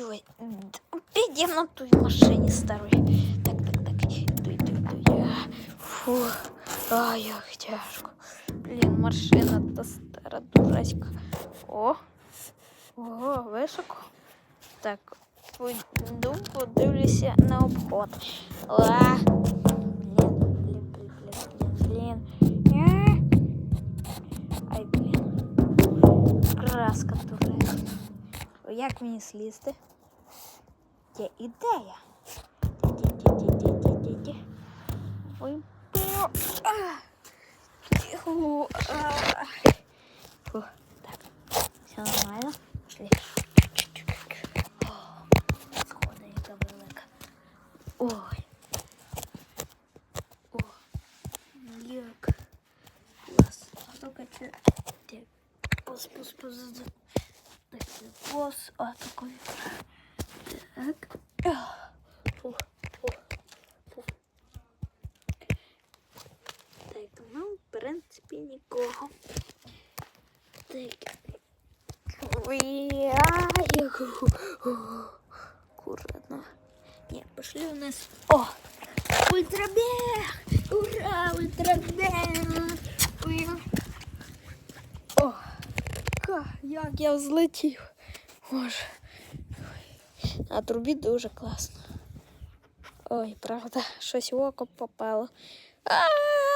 Ой, опять я на той машине старой. Так, так, так. Дуй, дуй, дуй. Фу. А, як тяжко. Блін, машина та стара дурацька. О. Ого, високо. Так, пойду подивлюся на обход. А, блін, блін, блін, блін, блін, блін. А, Ай, блін. Краска дурацька. Як мені слізти? Є ідея. Ті-ті-ті-ті-ті-ті-ті. Ой, пио. А. Фу, а. Фу, Так, все нормально. Пошли. О, Сходинка велика. Ой. О, як клас. А только це так, пос, пос, пос, так, пос, а такой. Так. Ах. Фу, фу, фу. Так, ну, в принципі, нікого. Так. Ой, а, як аккуратно. Ні, пошли вниз. О! Ультрабег! Ура! Ультрабег! Ка, як я взлетів. Боже. А трубі дуже класно. Ой, правда, щось в око попало. А! А!